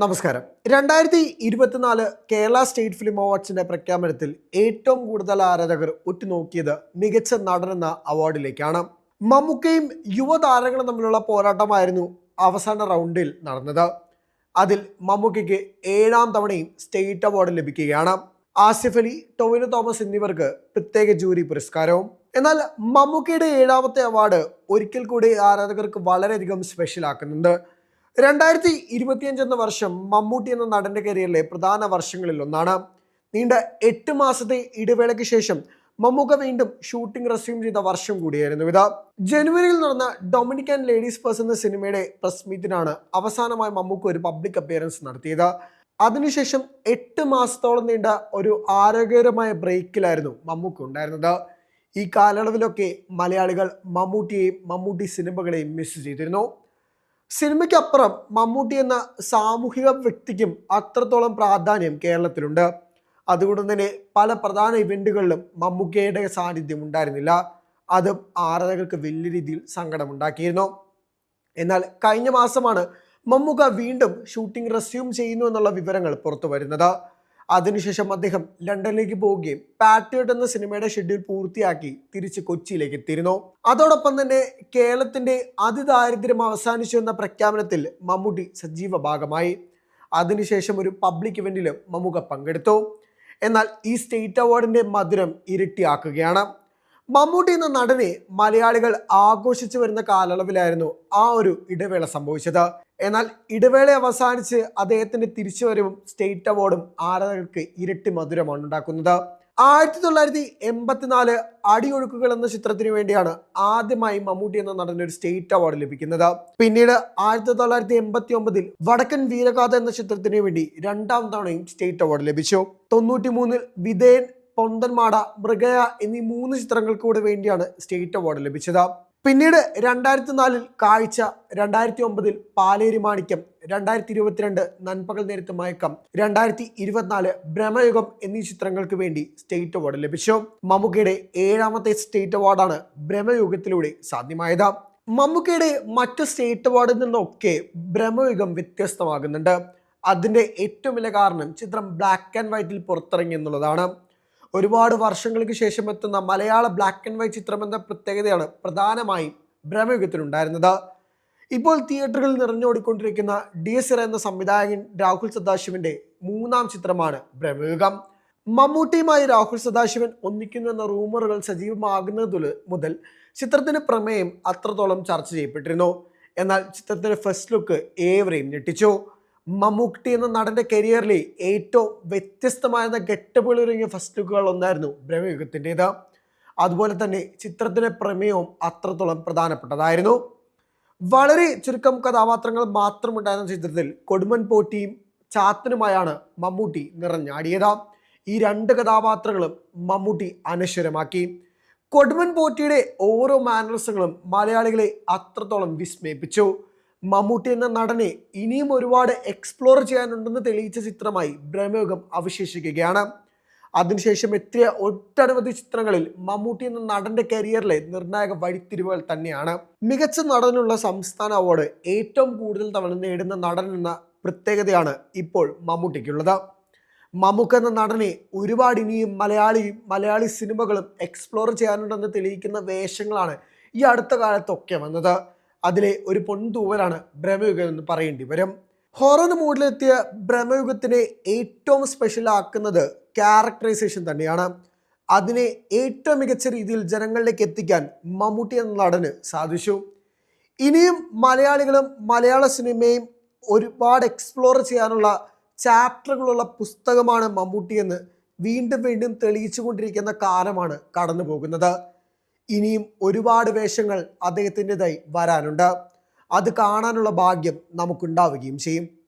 നമസ്കാരം. രണ്ടായിരത്തി ഇരുപത്തിനാല് കേരള സ്റ്റേറ്റ് ഫിലിം അവാർഡ്സിന്റെ പ്രഖ്യാപനത്തിൽ ഏറ്റവും കൂടുതൽ ആരാധകർ ഉറ്റുനോക്കിയത് മികച്ച നടനെന്ന അവാർഡിലേക്കാണ്. മമ്മൂക്കയും യുവതാരങ്ങളും തമ്മിലുള്ള പോരാട്ടമായിരുന്നു അവസാന റൗണ്ടിൽ നടന്നത്. അതിൽ മമ്മൂക്കയ്ക്ക് ഏഴാം തവണയും സ്റ്റേറ്റ് അവാർഡ് ലഭിക്കുകയാണ്. ആസിഫ് അലി ടൊവിനോ തോമസ് എന്നിവർക്ക് പ്രത്യേക ജൂറി പുരസ്കാരവും. എന്നാൽ മമ്മൂക്കയുടെ ഏഴാമത്തെ അവാർഡ് ഒരിക്കൽ കൂടി ആരാധകർക്ക് വളരെയധികം സ്പെഷ്യൽ ആക്കുന്നുണ്ട്. രണ്ടായിരത്തി ഇരുപത്തിയഞ്ച് എന്ന വർഷം മമ്മൂട്ടി എന്ന നടന്റെ കരിയറിലെ പ്രധാന വർഷങ്ങളിൽ ഒന്നാണ്. നീണ്ട എട്ട് മാസത്തെ ഇടവേളയ്ക്ക് ശേഷം മമ്മൂക്ക വീണ്ടും ഷൂട്ടിംഗ് റെസ്യൂം ചെയ്ത വർഷം കൂടിയായിരുന്നു ഇത്. ജനുവരിയിൽ നടന്ന ഡൊമിനിക് ആൻഡ് ലേഡീസ് പേഴ്സ് എന്ന സിനിമയുടെ പ്രസ് മീറ്റിനാണ് അവസാനമായി മമ്മൂക്ക ഒരു പബ്ലിക് അപ്പിയറൻസ് നടത്തിയത്. അതിനുശേഷം എട്ട് മാസത്തോളം നീണ്ട ഒരു ആരോഗ്യകരമായ ബ്രേക്കിലായിരുന്നു മമ്മൂക്ക ഉണ്ടായിരുന്നത്. ഈ കാലയളവിലൊക്കെ മലയാളികൾ മമ്മൂട്ടിയെയും മമ്മൂട്ടി സിനിമകളെയും മിസ് ചെയ്തിരുന്നു. സിനിമയ്ക്കപ്പുറം മമ്മൂട്ടി എന്ന സാമൂഹിക വ്യക്തിക്കും അത്രത്തോളം പ്രാധാന്യം കേരളത്തിലുണ്ട്. അതുകൊണ്ട് തന്നെ പല പ്രധാന ഇവന്റുകളിലും മമ്മൂക്കയുടെ സാന്നിധ്യം ഉണ്ടായിരുന്നില്ല. അതും ആരാധകർക്ക് വലിയ രീതിയിൽ സങ്കടമുണ്ടാക്കിയിരുന്നു. എന്നാൽ കഴിഞ്ഞ മാസമാണ് മമ്മൂക്ക വീണ്ടും ഷൂട്ടിംഗ് റെസ്യൂം ചെയ്യുന്നു എന്നുള്ള വിവരങ്ങൾ പുറത്തു വരുന്നത് അതിനുശേഷം അദ്ദേഹം ലണ്ടനിലേക്ക് പോവുകയും പാട്രിയോട്ട് എന്ന സിനിമയുടെ ഷെഡ്യൂൾ പൂർത്തിയാക്കി തിരിച്ച് കൊച്ചിയിലേക്ക് എത്തിയിരുന്നു. അതോടൊപ്പം തന്നെ കേരളത്തിന്റെ അതിദാരിദ്ര്യം അവസാനിച്ചു എന്ന പ്രഖ്യാപനത്തിൽ മമ്മൂട്ടി സജീവ ഭാഗമായി. അതിനുശേഷം ഒരു പബ്ലിക് ഇവന്റിലും മമ്മൂക്ക പങ്കെടുത്തു. എന്നാൽ ഈ സ്റ്റേറ്റ് അവാർഡിന്റെ മധുരം ഇരട്ടിയാക്കുകയാണ്. മമ്മൂട്ടി എന്ന നടനെ മലയാളികൾ ആഘോഷിച്ചു വരുന്ന കാലയളവിലായിരുന്നു ആ ഒരു ഇടവേള സംഭവിച്ചത്. എന്നാൽ ഇടവേള അവസാനിച്ച് അദ്ദേഹത്തിന്റെ തിരിച്ചുവരവും സ്റ്റേറ്റ് അവാർഡും ആരാധകർക്ക് ഇരട്ടി മധുരമാണ് ഉണ്ടാക്കുന്നത്. ആയിരത്തി തൊള്ളായിരത്തി എൺപത്തിനാല് അടിയൊഴുക്കുകൾ എന്ന ചിത്രത്തിനു വേണ്ടിയാണ് ആദ്യമായി മമ്മൂട്ടി എന്ന നടന് ഒരു സ്റ്റേറ്റ് അവാർഡ് ലഭിക്കുന്നത്. പിന്നീട് ആയിരത്തി തൊള്ളായിരത്തി എൺപത്തി ഒമ്പതിൽ വടക്കൻ വീരഗാഥ എന്ന ചിത്രത്തിനു വേണ്ടി രണ്ടാം തവണയും സ്റ്റേറ്റ് അവാർഡ് ലഭിച്ചു. തൊണ്ണൂറ്റി മൂന്നിൽ വിധേയൻ പൊന്തൻമാട മൃഗയ എന്നീ മൂന്ന് ചിത്രങ്ങൾക്ക് കൂടെ വേണ്ടിയാണ് സ്റ്റേറ്റ് അവാർഡ് ലഭിച്ചത്. പിന്നീട് രണ്ടായിരത്തി നാലിൽ കാഴ്ച രണ്ടായിരത്തി ഒമ്പതിൽ പാലേരി മാണിക്യം രണ്ടായിരത്തി ഇരുപത്തിരണ്ട് നൻപകൽ നേരത്തെ മയക്കം രണ്ടായിരത്തി ഇരുപത്തിനാല് ഭ്രമയുഗം എന്നീ ചിത്രങ്ങൾക്ക് വേണ്ടി സ്റ്റേറ്റ് അവാർഡ് ലഭിച്ചു. മമ്മൂക്കയുടെ ഏഴാമത്തെ സ്റ്റേറ്റ് അവാർഡാണ് ഭ്രമയുഗത്തിലൂടെ സാധ്യമായത്. മമ്മൂക്കയുടെ മറ്റു സ്റ്റേറ്റ് അവാർഡിൽ നിന്നൊക്കെ ഭ്രമയുഗം വ്യത്യസ്തമാകുന്നുണ്ട്. അതിന്റെ ഏറ്റവും വലിയ കാരണം ചിത്രം ബ്ലാക്ക് ആൻഡ് വൈറ്റിൽ പുറത്തിറങ്ങി എന്നുള്ളതാണ്. ഒരുപാട് വർഷങ്ങൾക്ക് ശേഷം എത്തുന്ന മലയാള ബ്ലാക്ക് ആൻഡ് വൈറ്റ് ചിത്രം എന്ന പ്രത്യേകതയാണ് പ്രധാനമായും ഭ്രമയുഗത്തിനുണ്ടായിരുന്നത് ഇപ്പോൾ തിയേറ്ററുകളിൽ നിറഞ്ഞോടിക്കൊണ്ടിരിക്കുന്ന ഡി എസ് എന്ന സംവിധായകൻ രാഹുൽ സദാശിവന്റെ മൂന്നാം ചിത്രമാണ് ഭ്രമയുഗം മമ്മൂട്ടിയുമായി രാഹുൽ സദാശിവൻ ഒന്നിക്കുന്നുവെന്ന റൂമറുകൾ സജീവമാകുന്നത് മുതൽ ചിത്രത്തിന് പ്രമേയം അത്രത്തോളം ചർച്ച ചെയ്യപ്പെട്ടിരുന്നു. എന്നാൽ ചിത്രത്തിന്റെ ഫസ്റ്റ് ലുക്ക് ഏവരെയും ഞെട്ടിച്ചു. മമ്മൂട്ടി എന്ന നടന്റെ കരിയറിലെ ഏറ്റവും വ്യത്യസ്തമായ ഒരുങ്ങിയ ഫസ്റ്റ് ലുക്കുകൾ ഒന്നായിരുന്നു ബ്രഹ്മയുഗത്തിന്റെത് അതുപോലെ തന്നെ ചിത്രത്തിന്റെ പ്രമേയവും അത്രത്തോളം പ്രധാനപ്പെട്ടതായിരുന്നു. വളരെ ചുരുക്കം കഥാപാത്രങ്ങൾ മാത്രമുണ്ടായിരുന്ന ചിത്രത്തിൽ കൊടുമൻ പോറ്റിയും ചാത്തനുമായാണ് മമ്മൂട്ടി നിറഞ്ഞാടിയത്. ഈ രണ്ട് കഥാപാത്രങ്ങളും മമ്മൂട്ടി അനശ്വരമാക്കി. കൊടുമൻ പോറ്റിയുടെ ഓരോ മാനേഴ്സുകളും മലയാളികളെ അത്രത്തോളം വിസ്മയിപ്പിച്ചു. മമ്മൂട്ടി എന്ന നടനെ ഇനിയും ഒരുപാട് എക്സ്പ്ലോർ ചെയ്യാനുണ്ടെന്ന് തെളിയിച്ച ചിത്രമായി ബ്രഹ്മയുഗം അവശേഷിക്കുകയാണ്. അതിനുശേഷം എത്തിയ ഒട്ടനവധി ചിത്രങ്ങളിൽ മമ്മൂട്ടി എന്ന നടന്റെ കരിയറിലെ നിർണായക വഴിത്തിരിവുകൾ തന്നെയാണ്. മികച്ച നടനുള്ള സംസ്ഥാന അവാർഡ് ഏറ്റവും കൂടുതൽ തവണ നേടുന്ന നടൻ എന്ന പ്രത്യേകതയാണ് ഇപ്പോൾ മമ്മൂട്ടിക്കുള്ളത്. മമ്മൂക്ക എന്ന നടനെ ഒരുപാട് ഇനിയും മലയാളി മലയാളി സിനിമകളും എക്സ്പ്ലോർ ചെയ്യാനുണ്ടെന്ന് തെളിയിക്കുന്ന വേഷങ്ങളാണ് ഈ അടുത്ത കാലത്തൊക്കെ വന്നത്. അതിലെ ഒരു പൊൻതൂവലാണ് ബ്രഹ്മയുഗം എന്ന് പറയേണ്ടി വരും. ഹൊറർ മൂഡിലെത്തിയ ബ്രഹ്മയുഗത്തിനെ ഏറ്റവും സ്പെഷ്യൽ ആക്കുന്നത് ക്യാരക്ടറൈസേഷൻ തന്നെയാണ്. അതിനെ ഏറ്റവും മികച്ച രീതിയിൽ ജനങ്ങളിലേക്ക് എത്തിക്കാൻ മമ്മൂട്ടി എന്ന നടന് സാധിച്ചു. ഇനിയും മലയാളികളും മലയാള സിനിമയും ഒരുപാട് എക്സ്പ്ലോർ ചെയ്യാനുള്ള ചാപ്റ്ററുകളുള്ള പുസ്തകമാണ് മമ്മൂട്ടി എന്ന് വീണ്ടും വീണ്ടും തെളിയിച്ചു കൊണ്ടിരിക്കുന്ന കാലമാണ് കടന്നു പോകുന്നത് ഇനിയും ഒരുപാട് വേഷങ്ങൾ അദ്ദേഹത്തിന്റെതായി വരാനുണ്ട്. അത് കാണാനുള്ള ഭാഗ്യം നമുക്കുണ്ടാവുകയും ചെയ്യും.